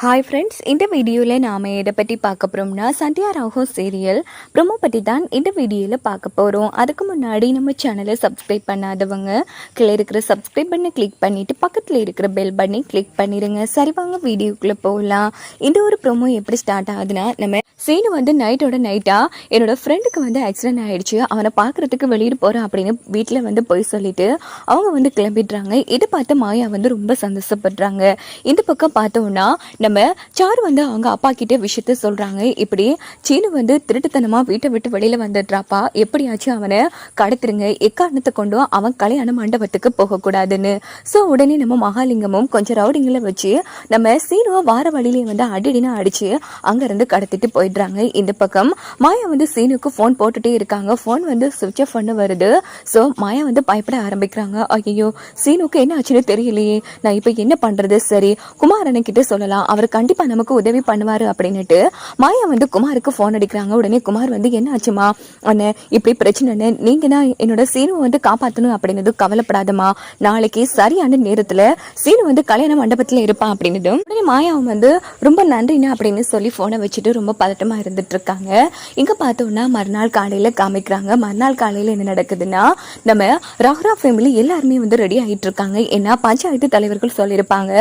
Hi friends இந்த வீடியோவில் நாம் எதை பற்றி பார்க்க போகிறோம்னா சந்தியா ராகோ சீரியல் ப்ரொமோ பற்றி தான் இந்த வீடியோவில் பார்க்க போகிறோம் அதுக்கு முன்னாடி நம்ம சேனலை சப்ஸ்கிரைப் பண்ணாதவங்க கீழே இருக்கிற சப்ஸ்கிரைப் பண்ணி கிளிக் பண்ணிவிட்டு பக்கத்தில் இருக்கிற பெல் பண்ணி கிளிக் பண்ணிடுங்க சரி வாங்க வீடியோக்குள்ளே போகலாம் இந்த ஒரு ப்ரொமோ எப்படி ஸ்டார்ட் ஆகுதுன்னா நம்ம சீனு வந்து நைட்டோட நைட்டாக என்னோட ஃப்ரெண்டுக்கு வந்து ஆக்சிடென்ட் ஆகிடுச்சு அவனை பார்க்குறதுக்கு வெளியே போகிறேன் அப்படின்னு வீட்டில் வந்து போய் சொல்லிட்டு அவங்க வந்து கிளம்பிடுறாங்க. இதை பார்த்து மாயா வந்து ரொம்ப சந்தோஷப்படுறாங்க. இந்த பக்கம் பார்த்தோன்னா நம்ம சாரு வந்து அவங்க அப்பா கிட்டே விஷயத்த சொல்றாங்க. இப்படி சீனு வந்து திருட்டுத்தனமா வீட்டை விட்டு வெளியில வந்துடுறாப்பா. எப்படியாச்சும் அவனை கடத்துருங்க. எக்காரணத்தை கொண்டும் அவன் கல்யாண மண்டபத்துக்கு போகக்கூடாதுன்னு. ஸோ உடனே நம்ம மகாலிங்கமும் கொஞ்சம் ரவுடிங்களை வச்சு நம்ம சீனுவை வார வழியிலே வந்து அடிடினா அடிச்சு அங்கேருந்து கடத்திட்டு போயிடுறாங்க. இந்த பக்கம் மாயா வந்து சீனுக்கு ஃபோன் போட்டுட்டே இருக்காங்க. ஃபோன் வந்து சுவிட்ச் ஆஃப் பண்ண வருது. ஸோ மாயா வந்து பயப்பட ஆரம்பிக்கிறாங்க. ஐயோ சீனுக்கு என்ன ஆச்சுன்னு தெரியலையே. நான் இப்போ என்ன பண்றது? சரி குமாரனை கிட்ட சொல்லலாம். அவர் கண்டிப்பா நமக்கு உதவி பண்ணுவாரு அப்படின்னுட்டு மாயா வந்து குமாருக்கு ஃபோன் அடிக்கிறாங்க. உடனே குமார் வந்து என்ன ஆச்சுமா? அண்ணே இப்படி பிரச்சனைன்னு நீங்க தான் என்னோட சீனுவை வந்து காப்பாற்றணும் அப்படின்னதும் கவலைப்படாதமா நாளைக்கு சரியான நேரத்துல சீனு வந்து கல்யாண மண்டபத்துல இருப்பான் அப்படின்னதும் உடனே மாயாவும் வந்து ரொம்ப நன்றிண்ணா அப்படின்னு சொல்லி ஃபோனை வச்சுட்டு ரொம்ப பதட்டமா இருந்துட்டு இருக்காங்க இங்க பார்த்தோம்னா மறுநாள் காலையில காமிக்கிறாங்க. மறுநாள் காலையில என்ன நடக்குதுன்னா நம்ம ரஹ்ரா ஃபேமிலி எல்லாருமே வந்து ரெடி ஆயிட்டு இருக்காங்க ஏன்னா பஞ்சாயத்து தலைவர்கள் சொல்லியிருப்பாங்க.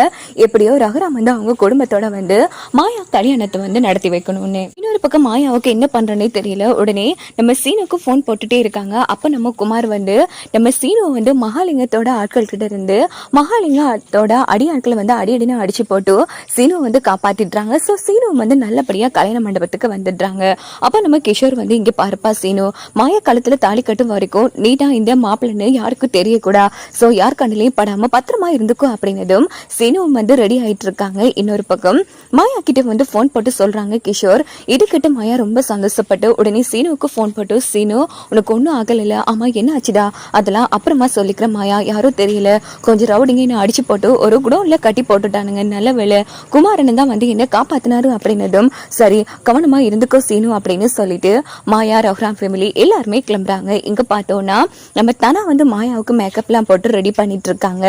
எப்படியோ ரகுராம் வந்து அவங்க குடும்பத்தோட வந்து மாயா கல்யாணத்தை வந்து நடத்தி வைக்கணும்னு. இன்னொரு பக்கம் மாயாவுக்கு என்ன பண்றேனே தெரியல. உடனே நம்ம சீனுக்கு ஃபோன் போட்டுட்டே இருக்காங்க. அப்ப நம்ம குமார் வந்து நம்ம சீனு வந்து மகாலிங்கத்தோட ஆட்கள் கிட்ட இருந்து மகாலிங்கத்தோட அடி ஆட்களை வந்து அடி அடினு அடிச்சு போட்டு சீனு வந்து காப்பாத்திடுறாங்க. ஸோ சீனு வந்து நல்லபடியா கல்யாண மண்டபத்துக்கு வந்துடுறாங்க. அப்ப நம்ம கிஷோர் வந்து இங்க பாருப்பா சீனு மாயா காலத்துல தாலி கட்டும் வரைக்கும் நீட்டா இந்த மாப்பிள்ளைன்னு யாருக்கும் தெரியக்கூடா? ஸோ யார் கண்ணிலையும் படாம பத்திரமா இருந்துக்கும் அப்படின்னதும் சீனுவும் வந்து ரெடி ஆயிட்டு இருக்காங்க. இன்னொரு பக்கம் மாயா கிட்ட வந்து ஃபோன் போட்டு சொல்றாங்க கிஷோர். இது மாயா ரொம்ப சந்தோஷப்பட்டு உடனே சீனுவுக்கு ஃபோன் போட்டு சீனு உனக்கு ஒன்றும் ஆகலைல? ஆமா என்ன ஆச்சுடா? அதெல்லாம் அப்புறமா சொல்லிக்கிற மாயா யாரும் தெரியல. கொஞ்சம் ரவுடிங்க அடிச்சு போட்டு ஒரு குடோன்ல கட்டி போட்டுட்டானுங்க. நல்ல வேலை குமாரன் தான் வந்து என்ன காப்பாத்தினாரு அப்படின்னதும் சரி கவனமா இருந்துக்கோ சீனு அப்படின்னு சொல்லிட்டு மாயா ரகுராம் ஃபேமிலி எல்லாருமே கிளம்புறாங்க. இங்க பார்த்தோம்னா நம்ம தனா வந்து மாயாவுக்கு மேக்கப்லாம் போட்டு ரெடி பண்ணிட்டு இருக்காங்க.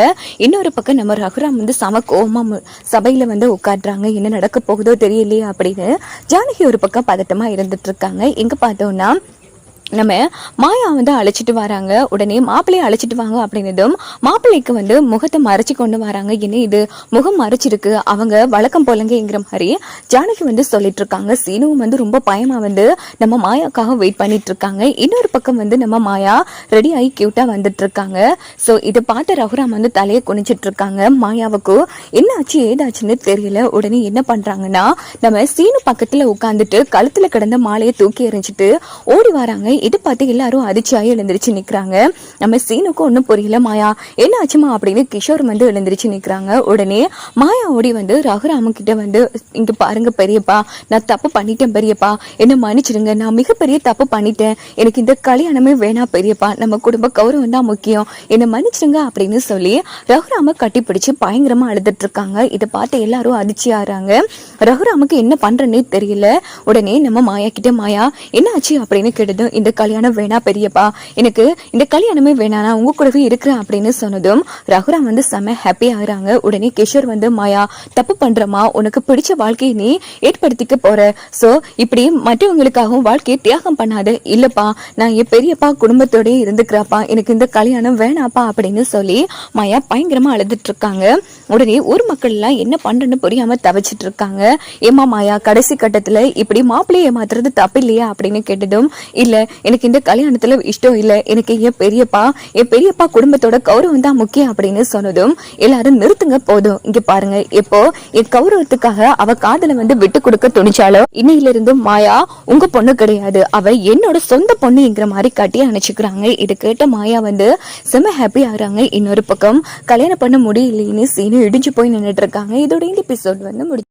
இன்னொரு பக்கம் நம்ம ரகுராம் வந்து சம கோவமா சபையில் சபையில வந்து காட்டுறாங்க என்ன நடக்க போகுதோ தெரியலையே அப்படின்னு. ஜானகி ஒரு பக்கம் பதட்டமா இருந்துட்டு இருக்காங்க. எங்கே பார்த்தோம்னா நம்ம மாயா வந்து அழைச்சிட்டு வராங்க. உடனே மாப்பிள்ளையை அழைச்சிட்டு வாங்க அப்படின்னதும் மாப்பிள்ளைக்கு வந்து முகத்தை மறைச்சி கொண்டு வராங்க. என்ன இது? முகம் மறைச்சிருக்கு. அவங்க வழக்கம் போலங்கிற மாதிரி ஜானகி வந்து சொல்லிட்டு இருக்காங்க. சீனுவும் வந்து ரொம்ப பயமா வந்து நம்ம மாயாக்காக வெயிட் பண்ணிட்டு இருக்காங்க. இன்னொரு பக்கம் வந்து நம்ம மாயா ரெடி ஆகி கியூட்டா வந்துட்டு இருக்காங்க. ஸோ இதை பார்த்து ரகுராம் வந்து தலையை குனிச்சிட்டு இருக்காங்க. மாயாவுக்கு என்ன ஆச்சு ஏதாச்சுன்னு தெரியல. உடனே என்ன பண்றாங்கன்னா நம்ம சீனு பக்கத்துல உட்காந்துட்டு கழுத்துல கிடந்த மாலையை தூக்கி எறிஞ்சிட்டு ஓடி வராங்க. இது பார்த்து எல்லாரும் அதிர்ச்சியாக எழுந்திரிச்சு நிற்கிறாங்க நம்ம சீனுக்கும் ஒன்றும் புரியல மாயா. என்ன ஆச்சுமா அப்படின்னு கிஷோர் வந்து எழுந்திரிச்சு நிற்கிறாங்க உடனே மாயா ஓடி வந்து ரகுராம கிட்ட வந்து இங்கே பாருங்க பெரியப்பா நான் தப்பு பண்ணிட்டேன் பெரியப்பா. என்ன மன்னிச்சிடுங்க நான் மிகப்பெரிய தப்பு பண்ணிட்டேன். எனக்கு இந்த கல்யாணமே வேணாம் பெரியப்பா. நம்ம குடும்ப கௌரவம் தான் முக்கியம். என்னை மன்னிச்சிடுங்க அப்படின்னு சொல்லி ரகுராம கட்டி பிடிச்சு பயங்கரமா அழுதுட்டு இருக்காங்க. இதை பார்த்து எல்லாரும் அதிர்ச்சி ரகுராமுக்கு என்ன பண்றேன்னே தெரியல. உடனே நம்ம மாயா கிட்ட மாயா என்ன ஆச்சு? அப்படின்னு கேட்டதும் இந்த கல்யாணம் வேணா பெரியப்பா. எனக்கு இந்த கல்யாணமே வேணா நான் உங்க கூடவே இருக்கிறேன் அப்படின்னு சொன்னதும் ரகுராம் வந்து செம ஹாப்பி ஆகுறாங்க. உடனே கிஷோர் வந்து மாயா தப்பு பண்றமா உனக்கு பிடிச்ச வாழ்க்கையை நீ ஏற்படுத்திக்க போற. சோ இப்படி மற்றவங்களுக்காகவும் வாழ்க்கையை தியாகம் பண்ணாத. இல்லப்பா நான் என் பெரியப்பா குடும்பத்தோடயே இருந்துக்கிறாப்பா. எனக்கு இந்த கல்யாணம் வேணாப்பா அப்படின்னு சொல்லி மாயா பயங்கரமா அழுதுட்டு இருக்காங்க உடனே ஊர் மக்கள் எல்லாம் என்ன பண்றேன்னு புரியாம தவிச்சிட்டு இருக்காங்க ஏமா மாயா கடைசி கட்டத்துல இப்படி மாப்பிள்ளைய ஏமாத்துறது தப்பு இல்லையா அப்படின்னு கேட்டதும் இல்ல எனக்கு இந்த கல்யாணத்துல இஷ்டம் இல்ல. எனக்கு என் பெரியப்பா என் பெரியப்பா குடும்பத்தோட கௌரவம் தான் முக்கியம் அப்படின்னு சொன்னதும் எல்லாரும் நிறுத்துங்க போதும். இங்க பாருங்க. இப்போ என் கௌரவத்துக்காக அவ காதல வந்து விட்டு கொடுக்க துணிச்சாலோ இன்னையில இருந்து மாயா உங்க பொண்ணு கிடையாது. அவ என்னோட சொந்த பொண்ணுங்கிற மாதிரி கட்டி அணைச்சுக்கிறாங்க. இது கேட்ட மாயா வந்து செம ஹாப்பி ஆகுறாங்க. இன்னொரு பக்கம் கல்யாணம் பண்ண முடியலைன்னு சீனு இடிஞ்சு போய் நின்னுட்டு இருக்காங்க. இதோட இந்த எபிசோட் வந்து முடி